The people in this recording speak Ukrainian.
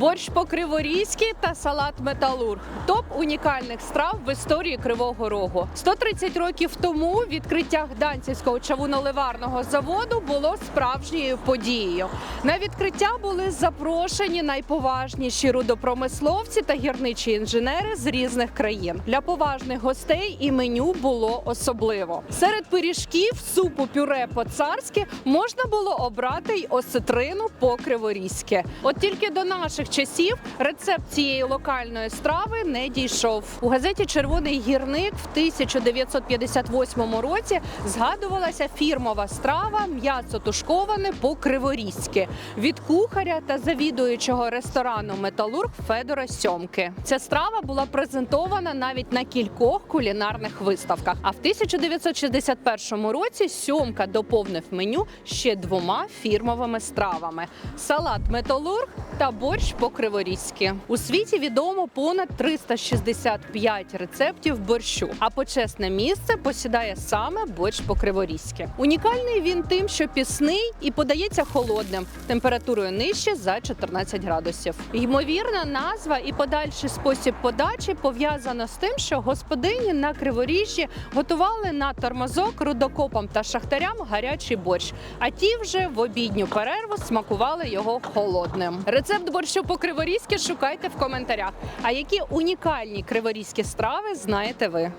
борщ по-криворізьки та салат металург. Топ унікальних страв в історії Кривого Рогу. 130 років тому відкриття Гданцівського чавуноливарного заводу було справжньою подією. На відкриття були запрошені найповажніші рудопромисловці та гірничі інженери з різних країн. Для поважних гостей і меню було особливо. Серед пиріжків, супу, пюре по-царськи можна було обрати й осетрину по-криворізьки. От тільки до наших часів рецепт цієї локальної страви не дійшов. У газеті Червоний гірник в 1958 році згадувалася фірмова страва м'ясо тушковане по-криворізьки від кухаря та завідуючого ресторану Металург Федора Сьомки. Ця страва була презентована навіть на кількох кулінарних виставках. А в 1961 році Сьомка доповнив меню ще двома фірмовими стравами: салат Металург та борщ по-криворізьки. У світі відомо понад 365 рецептів борщу. А почесне місце посідає саме борщ по-криворізьки. Унікальний він тим, що пісний і подається холодним, температурою нижче за 14 градусів. Ймовірна назва і подальший спосіб подачі пов'язано з тим, що господині на криворіжжі готували на тормозок рудокопам та шахтарям гарячий борщ. А ті вже в обідню перерву смакували його холодним. Рецепт борщу по криворізьки шукайте в коментарях. А які унікальні криворізькі страви знаєте ви?